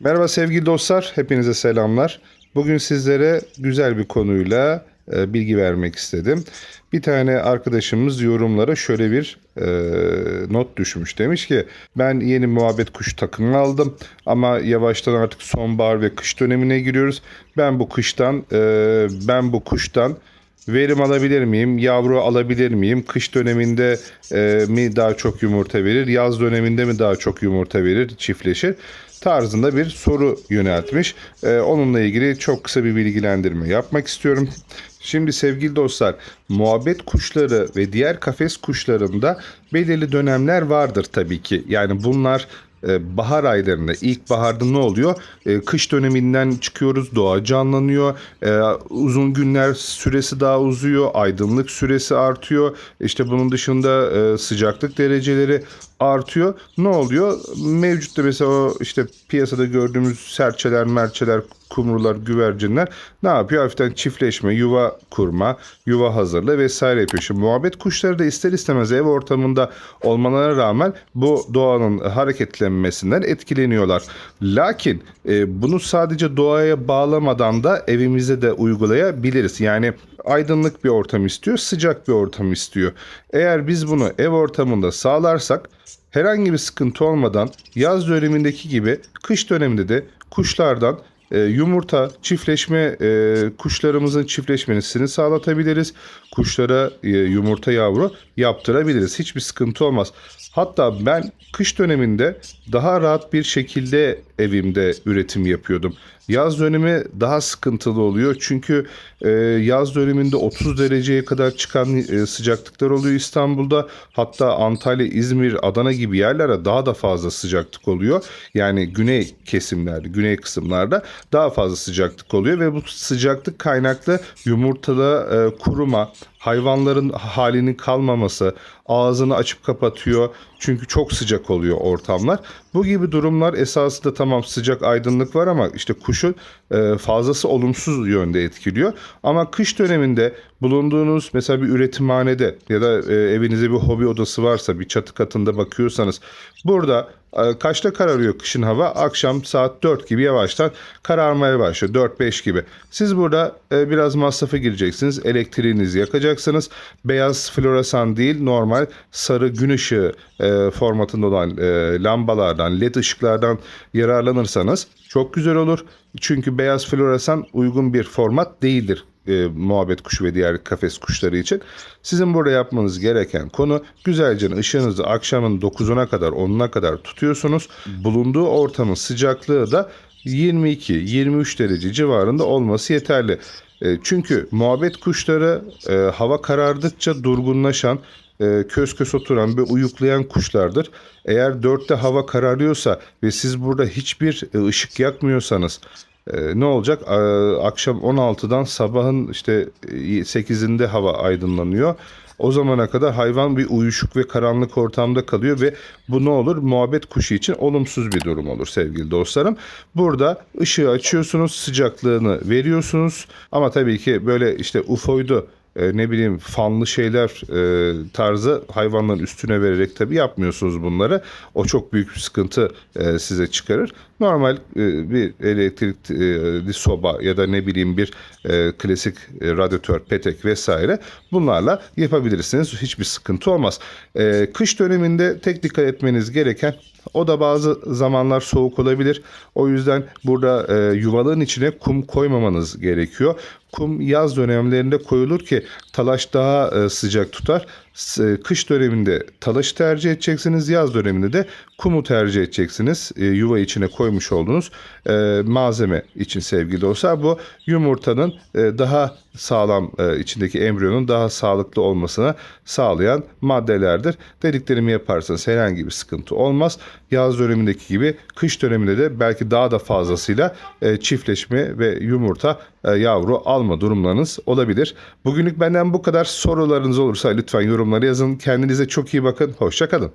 Merhaba sevgili dostlar, hepinize selamlar. Bugün sizlere güzel bir konuyla e, bilgi vermek istedim. Bir tane arkadaşımız yorumlara şöyle bir e, not düşmüş. Demiş ki ben yeni muhabbet kuş takımı aldım ama yavaştan artık sonbahar ve kış dönemine giriyoruz. Ben bu kıştan, e, ben bu kuştan verim alabilir miyim? Yavru alabilir miyim? Kış döneminde e, mi daha çok yumurta verir? Yaz döneminde mi daha çok yumurta verir? Çiftleşir tarzında bir soru yöneltmiş. E, onunla ilgili çok kısa bir bilgilendirme yapmak istiyorum. Şimdi sevgili dostlar, muhabbet kuşları ve diğer kafes kuşlarında belirli dönemler vardır tabii ki. Yani bunlar bahar aylarında ilkbaharda ne oluyor? E, kış döneminden çıkıyoruz, doğa canlanıyor, e, uzun günler süresi daha uzuyor, aydınlık süresi artıyor. İşte bunun dışında e, sıcaklık dereceleri artıyor. Ne oluyor? Mevcutta mesela o işte piyasada gördüğümüz serçeler, merçeler, kumrular, güvercinler ne yapıyor? Hafiften çiftleşme, yuva kurma, yuva hazırlığı vesaire yapıyor. Şimdi muhabbet kuşları da ister istemez ev ortamında olmalarına rağmen bu doğanın hareketlenmesinden etkileniyorlar. Lakin e, bunu sadece doğaya bağlamadan da evimize de uygulayabiliriz. Yani aydınlık bir ortam istiyor, sıcak bir ortam istiyor. Eğer biz bunu ev ortamında sağlarsak herhangi bir sıkıntı olmadan yaz dönemindeki gibi kış döneminde de kuşlardan e, yumurta, çiftleşme, e, kuşlarımızın çiftleşmesini sağlatabiliriz. Kuşlara e, yumurta yavru yaptırabiliriz. Hiçbir sıkıntı olmaz. Hatta ben kış döneminde daha rahat bir şekilde evimde üretim yapıyordum. Yaz dönemi daha sıkıntılı oluyor çünkü e, yaz döneminde 30 dereceye kadar çıkan e, sıcaklıklar oluyor İstanbul'da. Hatta Antalya, İzmir, Adana gibi yerlere daha da fazla sıcaklık oluyor. Yani güney kesimlerde, güney kısımlarda daha fazla sıcaklık oluyor ve bu sıcaklık kaynaklı yumurtada e, kuruma, hayvanların halinin kalmaması, ağzını açıp kapatıyor. Çünkü çok sıcak oluyor ortamlar. Bu gibi durumlar esasında tamam sıcak aydınlık var ama işte kuşun e, fazlası olumsuz yönde etkiliyor. Ama kış döneminde bulunduğunuz mesela bir üretimhanede ya da e, evinizde bir hobi odası varsa bir çatı katında bakıyorsanız burada kaçta kararıyor kışın hava? Akşam saat 4 gibi yavaştan kararmaya başlıyor. 4-5 gibi. Siz burada e, biraz masrafa gireceksiniz. Elektriğinizi yakacaksınız. Beyaz floresan değil normal sarı gün ışığı e, formatında olan e, lambalardan, led ışıklardan yararlanırsanız çok güzel olur. Çünkü beyaz floresan uygun bir format değildir e, muhabbet kuşu ve diğer kafes kuşları için. Sizin burada yapmanız gereken konu güzelce ışığınızı akşamın 9'una kadar 10'una kadar tutuyorsunuz. Bulunduğu ortamın sıcaklığı da 22-23 derece civarında olması yeterli. E, çünkü muhabbet kuşları e, hava karardıkça durgunlaşan, e, kös kös oturan ve uyuklayan kuşlardır. Eğer dörtte hava kararıyorsa ve siz burada hiçbir e, ışık yakmıyorsanız ne olacak? E, akşam 16'dan sabahın işte e, 8'inde hava aydınlanıyor. O zamana kadar hayvan bir uyuşuk ve karanlık ortamda kalıyor ve bu ne olur? Muhabbet kuşu için olumsuz bir durum olur sevgili dostlarım. Burada ışığı açıyorsunuz, sıcaklığını veriyorsunuz ama tabii ki böyle işte UFO'ydu e, ne bileyim fanlı şeyler e, tarzı hayvanların üstüne vererek tabii yapmıyorsunuz bunları. O çok büyük bir sıkıntı e, size çıkarır. Normal e, bir elektrikli soba ya da ne bileyim bir e, klasik e, radyatör, petek vesaire bunlarla yapabilirsiniz. Hiçbir sıkıntı olmaz. E, kış döneminde tek dikkat etmeniz gereken o da bazı zamanlar soğuk olabilir. O yüzden burada e, yuvalığın içine kum koymamanız gerekiyor. Kum yaz dönemlerinde koyulur ki talaş daha e, sıcak tutar. E, Kış döneminde talaşı tercih edeceksiniz. Yaz döneminde de kumu tercih edeceksiniz. E, yuva içine koymuş olduğunuz e, malzeme için sevgili dostlar. Bu yumurtanın e, daha sağlam e, içindeki embriyonun daha sağlıklı olmasına sağlayan maddelerdir. Dediklerimi yaparsanız herhangi bir sıkıntı olmaz. Yaz dönemindeki gibi kış döneminde de belki daha da fazlasıyla e, çiftleşme ve yumurta e, yavru alma durumlarınız olabilir. Bugünlük benden bu kadar sorularınız olursa lütfen yorumları yazın. Kendinize çok iyi bakın. Hoşçakalın.